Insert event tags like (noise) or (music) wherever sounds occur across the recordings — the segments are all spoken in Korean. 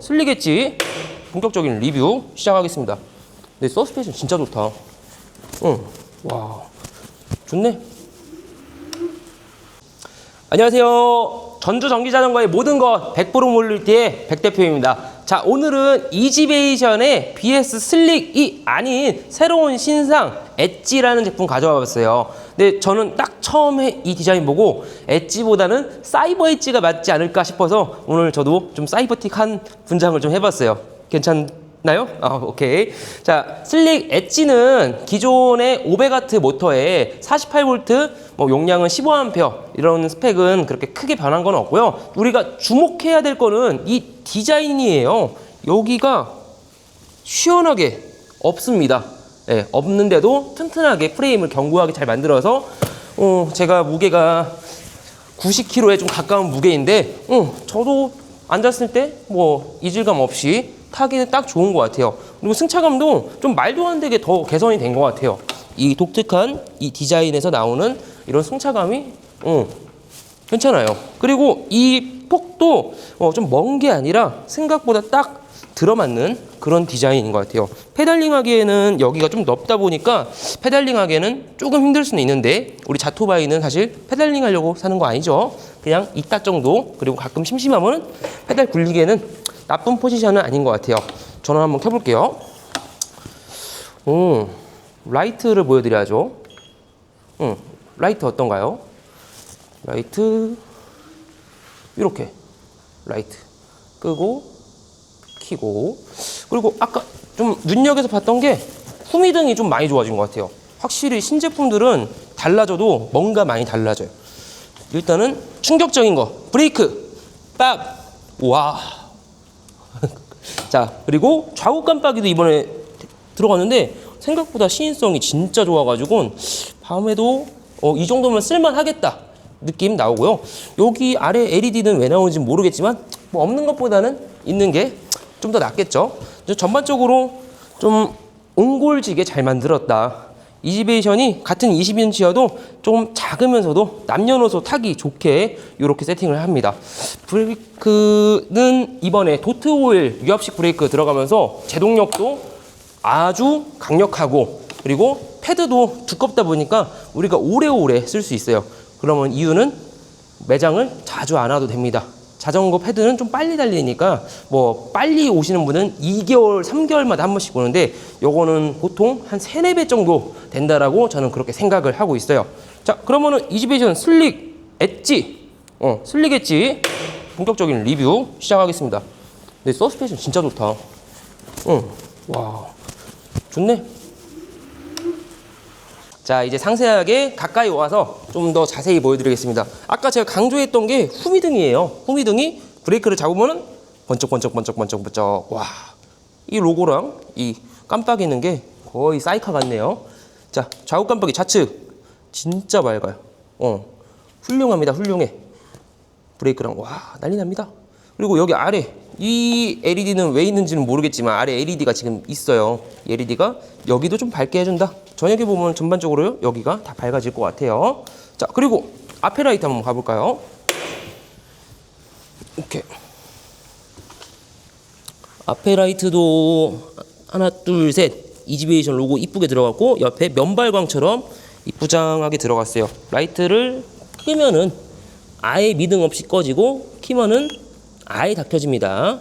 슬리겠지 본격적인 리뷰 시작하겠습니다. 네, 서스펜션 진짜 좋다. 응, 와, 좋네. 안녕하세요. 전주 전기자전거의 모든 것 100% 몰릴 때의 백 대표입니다. 자, 오늘은 이지베이션의 BS 슬릭이 아닌 새로운 신상 엣지라는 제품 가져와 봤어요. 근데 저는 딱 처음에 이 디자인 보고 엣지보다는 사이버 엣지가 맞지 않을까 싶어서 오늘 저도 좀 사이버틱한 분장을 좀 해봤어요. 괜찮 나요? 아, 오케이. 자, 슬릭 엣지는 기존의 500W 모터에 48V, 뭐 용량은 15A 이런 스펙은 그렇게 크게 변한 건 없고요. 우리가 주목해야 될 거는 이 디자인이에요. 여기가 시원하게 없습니다. 예, 없는데도 튼튼하게 프레임을 견고하게 잘 만들어서 어, 제가 무게가 90kg에 좀 가까운 무게인데 어, 저도 앉았을 때 뭐 이질감 없이 타기는 딱 좋은 것 같아요. 그리고 승차감도 좀 말도 안 되게 더 개선이 된 것 같아요. 이 독특한 이 디자인에서 나오는 이런 승차감이 어, 괜찮아요. 그리고 이 폭도 어, 좀 먼 게 아니라 생각보다 딱 들어맞는 그런 디자인인 것 같아요. 페달링 하기에는 여기가 좀 넓다 보니까 페달링 하기에는 조금 힘들 수는 있는데 우리 자토바이는 사실 페달링 하려고 사는 거 아니죠. 그냥 이따 정도 그리고 가끔 심심하면 페달 굴리기에는 나쁜 포지션은 아닌 것 같아요. 전원 한번 켜볼게요. 오, 라이트를 보여드려야죠. 응, 라이트 어떤가요? 라이트 이렇게. 라이트. 끄고 켜고. 그리고 아까 좀 눈여겨서 봤던 게 후미등이 좀 많이 좋아진 것 같아요. 확실히 신제품들은 달라져도 뭔가 많이 달라져요. 일단은 충격적인 거. 브레이크. 빡 와 (laughs) 자 그리고 좌우 깜빡이도 이번에 들어갔는데 생각보다 시인성이 진짜 좋아가지고 밤에도 어, 이 정도면 쓸만하겠다 느낌 나오고요. 여기 아래 LED는 왜 나오는지 모르겠지만 뭐 없는 것보다는 있는 게 좀 더 낫겠죠. 전반적으로 좀 옹골지게 잘 만들었다. 이지베이션이 같은 20인치여도 좀 작으면서도 남녀노소 타기 좋게 이렇게 세팅을 합니다. 브레이크는 이번에 도트 오일 유압식 브레이크 들어가면서 제동력도 아주 강력하고 그리고 패드도 두껍다 보니까 우리가 오래오래 쓸 수 있어요. 그러면 이유는 매장을 자주 안 와도 됩니다. 자전거 패드는 좀 빨리 달리니까 뭐 빨리 오시는 분은 2개월, 3개월마다 한 번씩 오는데 요거는 보통 한 3, 4배 정도 된다라고 저는 그렇게 생각을 하고 있어요. 자, 그러면은 이지베이션 슬릭 엣지, 어, 슬릭 엣지 본격적인 리뷰 시작하겠습니다. 근데 서스펜션 진짜 좋다. 응, 와, 좋네. 자 이제 상세하게 가까이 와서 좀 더 자세히 보여드리겠습니다. 아까 제가 강조했던 게 후미등이에요. 후미등이 브레이크를 잡으면은 번쩍번쩍 번쩍 번쩍 번쩍. 와 이 로고랑 이 깜빡이는 게 거의 사이카 같네요. 자 좌우 깜빡이 좌측. 진짜 맑아요. 어 훌륭합니다 훌륭해. 브레이크랑 와 난리 납니다. 그리고 여기 아래 이 LED는 왜 있는지는 모르겠지만 아래 LED가 지금 있어요. 이 LED가 여기도 좀 밝게 해준다. 저녁에 보면 전반적으로 여기가 다 밝아질 것 같아요. 자 그리고 앞에 라이트 한번 가볼까요? 오케이. 앞에 라이트도 하나 둘 셋 이지베이션 로고 이쁘게 들어갔고 옆에 면발광처럼 이쁘장하게 들어갔어요. 라이트를 끄면은 아예 미등 없이 꺼지고 키면은 아예 다 켜집니다.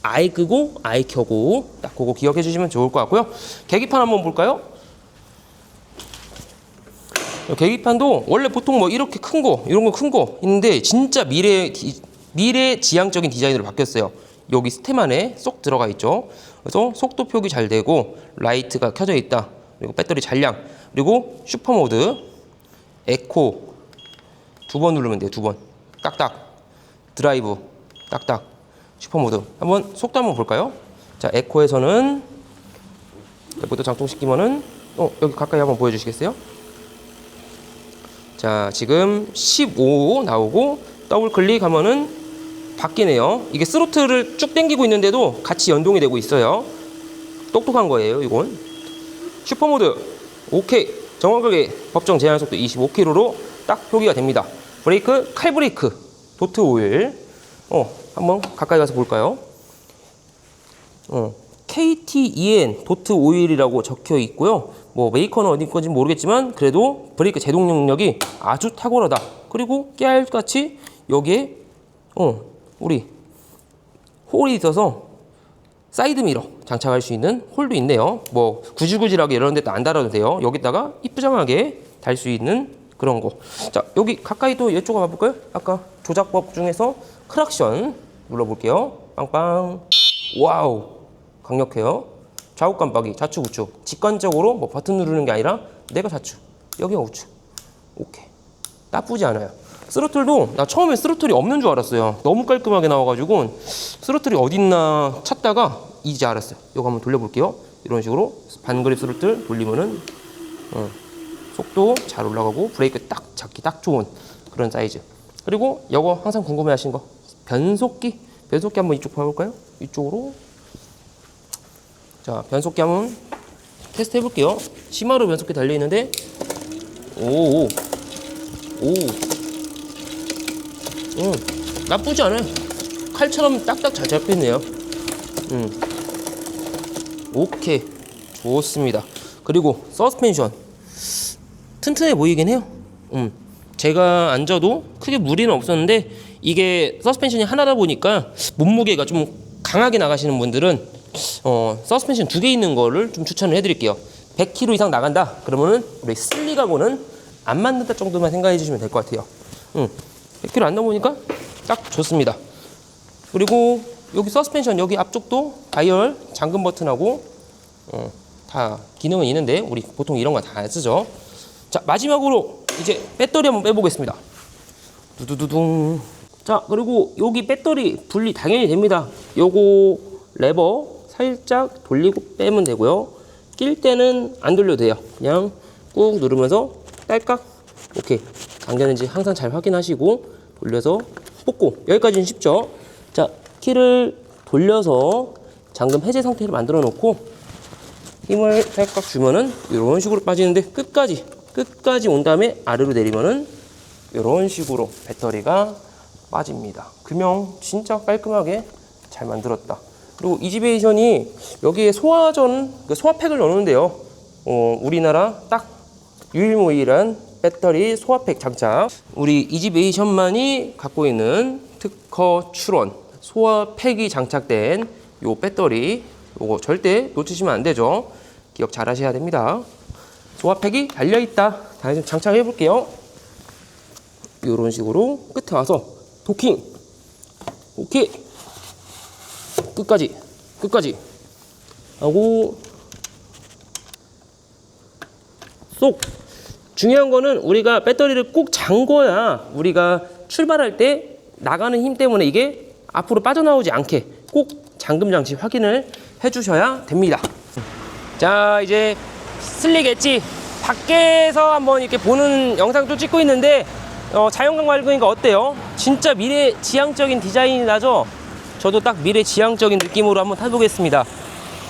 아예 끄고 아예 켜고 딱 그거 기억해 주시면 좋을 것 같고요. 계기판 한번 볼까요? 계기판도 원래 보통 뭐 이렇게 큰 거, 이런 거 큰 거 있는데 진짜 미래 디- 미래 지향적인 디자인으로 바뀌었어요. 여기 스템 안에 쏙 들어가 있죠. 그래서 속도 표기 잘 되고 라이트가 켜져 있다. 그리고 배터리 잔량, 그리고 슈퍼 모드, 에코 두 번 누르면 돼요. 두 번. 딱딱. 드라이브. 딱딱. 슈퍼 모드. 한번 속도 한번 볼까요? 자, 에코에서는 에코도 장착시키면은 어, 여기 가까이 한번 보여 주시겠어요? 자, 지금 15 나오고 더블 클릭하면은 바뀌네요. 이게 스로틀을 쭉 당기고 있는데도 같이 연동이 되고 있어요. 똑똑한 거예요, 이건. 슈퍼 모드. 오케이. 정확하게 법정 제한 속도 25km로 딱 표기가 됩니다. 브레이크, 칼 브레이크, 도트 오일. 어, 한번 가까이 가서 볼까요? 어, KTEN 도트 오일이라고 적혀 있고요. 뭐 메이커는 어디 건지 모르겠지만 그래도 브레이크 제동 능력이 아주 탁월하다. 그리고 깨알같이 여기에 어 우리 홀이 있어서 사이드 미러 장착할 수 있는 홀도 있네요. 뭐 구질구질하게 이런 데도 안 달아도 돼요. 여기다가 이쁘장하게 달 수 있는 그런 거. 자 여기 가까이 또 이쪽 가볼까요 아까 조작법 중에서 크락션 눌러볼게요. 빵빵. 와우 강력해요. 좌우 깜빡이 좌측 우측 직관적으로 뭐 버튼 누르는 게 아니라 내가 좌측 여기가 우측 오케이 나쁘지 않아요. 스로틀도 나 처음에 스로틀이 없는 줄 알았어요. 너무 깔끔하게 나와가지고 스로틀이 어딨나 찾다가 이제 알았어요. 이거 한번 돌려볼게요. 이런 식으로 반그립 스로틀 돌리면은 어, 속도 잘 올라가고 브레이크 딱 잡기 딱 좋은 그런 사이즈. 그리고 이거 항상 궁금해하신 거 변속기 변속기 한번 이쪽 봐볼까요? 이쪽으로 자 변속기 한번 테스트 해볼게요. 시마루 변속기 달려 있는데 오오 오. 음, 나쁘지 않아요. 칼처럼 딱딱 잘 잡혔네요. 음. 오케이. 좋습니다. 그리고 서스펜션. 튼튼해 보이긴 해요. 음. 제가 앉아도 크게 무리는 없었는데 이게 서스펜션이 하나다 보니까 몸무게가 좀 강하게 나가시는 분들은 어, 서스펜션 두 개 있는 거를 좀 추천을 해드릴게요. 100km 이상 나간다. 그러면은 우리 슬릭하고는 안 맞는다 정도만 생각해 주시면 될 것 같아요. 음. 100km 안 넘으니까 딱 좋습니다. 그리고 여기 서스펜션 여기 앞쪽도 다이얼 잠금 버튼하고 어, 다 기능은 있는데 우리 보통 이런 거다안 쓰죠. 자 마지막으로 이제 배터리 한번 빼보겠습니다. 두두두둥. 자 그리고 여기 배터리 분리 당연히 됩니다. 요거 레버 살짝 돌리고 빼면 되고요. 낄 때는 안 돌려도 돼요. 그냥 꾹 누르면서 딸깍 오케이 당겼는지 항상 잘 확인하시고 돌려서 뽑고 여기까지는 쉽죠. 자 키를 돌려서 잠금 해제 상태를 만들어 놓고 힘을 살짝 주면은 이런 식으로 빠지는데 끝까지 끝까지 온 다음에 아래로 내리면은 이런 식으로 배터리가 빠집니다. 금형 진짜 깔끔하게 잘 만들었다. 그리고 이지베이션이 여기에 소화전 그 소화팩을 넣는데요. 어, 우리나라 딱 유일무이한 배터리 소화팩 장착. 우리 이지베이션만이 갖고 있는 특허 출원 소화팩이 장착된 요 배터리 요거 절대 놓치시면 안 되죠. 기억 잘 하셔야 됩니다. 소화팩이 달려 있다. 다시 좀 장착해 볼게요. 이런 식으로 끝에 와서 도킹. 오케이. 끝까지. 끝까지. 하고 쏙. 중요한 거는 우리가 배터리를 꼭 잠궈야 우리가 출발할 때 나가는 힘 때문에 이게 앞으로 빠져나오지 않게 꼭 잠금 장치 확인을 해 주셔야 됩니다. 자, 이제 슬릭 엣지 밖에서 한번 이렇게 보는 영상도 찍고 있는데 어, 자연광 밝으니까 어때요? 진짜 미래 지향적인 디자인이 나죠? 저도 딱 미래 지향적인 느낌으로 한번 타보겠습니다.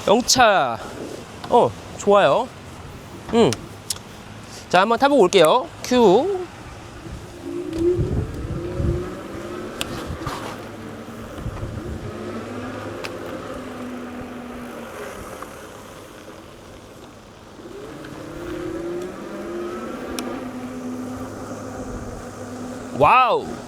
영차, 어, 좋아요. 음. 자, 한번 타보고 올게요. 큐. 와우.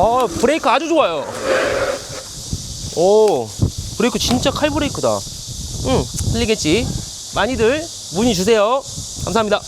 아 브레이크 아주 좋아요. 오 브레이크 진짜 칼 브레이크다. 응 틀리겠지. 많이들 문의 주세요. 감사합니다.